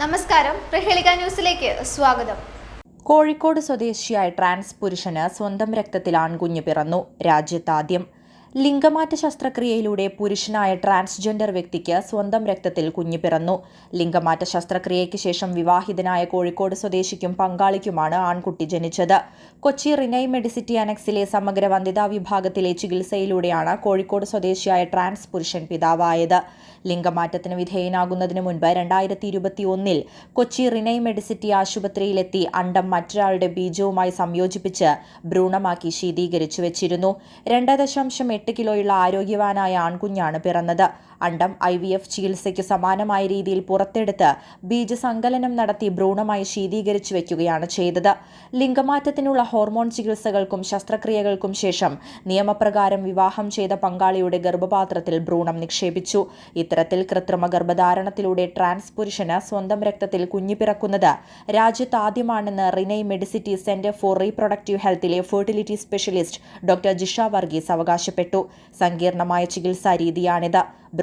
നമസ്കാരം. പ്രഹേളിക ന്യൂസിലേക്ക് സ്വാഗതം. കോഴിക്കോട് സ്വദേശിയായ ട്രാൻസ് പുരുഷന് സ്വന്തം രക്തത്തിൽ ആൺകുഞ്ഞ് പിറന്നു. രാജ്യത്താദ്യം ലിംഗമാറ്റ ശസ്ത്രക്രിയയിലൂടെ പുരുഷനായ ട്രാൻസ്ജെൻഡർ വ്യക്തിക്ക് സ്വന്തം രക്തത്തിൽ കുഞ്ഞു പിറന്നു. ലിംഗമാറ്റ ശസ്ത്രക്രിയയ്ക്ക് ശേഷം വിവാഹിതനായ കോഴിക്കോട് സ്വദേശിക്കും പങ്കാളിക്കുമാണ് ആൺകുട്ടി ജനിച്ചത്. കൊച്ചി റിനൈ മെഡിസിറ്റി അനക്സിലെ സമഗ്ര വന്ധ്യതാ വിഭാഗത്തിലെ ചികിത്സയിലൂടെയാണ് കോഴിക്കോട് സ്വദേശിയായ ട്രാൻസ് പുരുഷൻ പിതാവായത്. ലിംഗമാറ്റത്തിന് വിധേയനാകുന്നതിന് മുൻപ് രണ്ടായിരത്തി ഇരുപത്തി ഒന്നിൽ കൊച്ചി റിനൈ മെഡിസിറ്റി ആശുപത്രിയിലെത്തി അണ്ടം മറ്റൊരാളുടെ ബീജവുമായി സംയോജിപ്പിച്ച് ഭ്രൂണമാക്കി ശീതീകരിച്ചു വെച്ചിരുന്നു രണ്ട് ദശാംശം എട്ട് കിലോയുള്ള ആരോഗ്യവാനായ ആൺകുഞ്ഞാണ് പിറന്നത്. അണ്ടം ഐ വി എഫ് ചികിത്സയ്ക്ക് സമാനമായ രീതിയിൽ പുറത്തെടുത്ത് ബീജസങ്കലനം നടത്തി ഭ്രൂണമായി ശീതീകരിച്ചു വയ്ക്കുകയാണ് ചെയ്തത്. ലിംഗമാറ്റത്തിനുള്ള ഹോർമോൺ ചികിത്സകൾക്കും ശസ്ത്രക്രിയകൾക്കും ശേഷം നിയമപ്രകാരം വിവാഹം ചെയ്ത പങ്കാളിയുടെ ഗർഭപാത്രത്തിൽ ഭ്രൂണം നിക്ഷേപിച്ചു. ഇത്തരത്തിൽ കൃത്രിമ ഗർഭധാരണത്തിലൂടെ ട്രാൻസ് പുരുഷന് സ്വന്തം രക്തത്തിൽ കുഞ്ഞു പിറക്കുന്നത് രാജ്യത്ത് ആദ്യമാണെന്ന് Renai Medicity center for reproductive ഹെൽത്തിലെ fertility specialist doctor Jisha Varghese അവകാശപ്പെട്ടു. സങ്കീർണമായ ചികിത്സാ രീതിയാണിത്.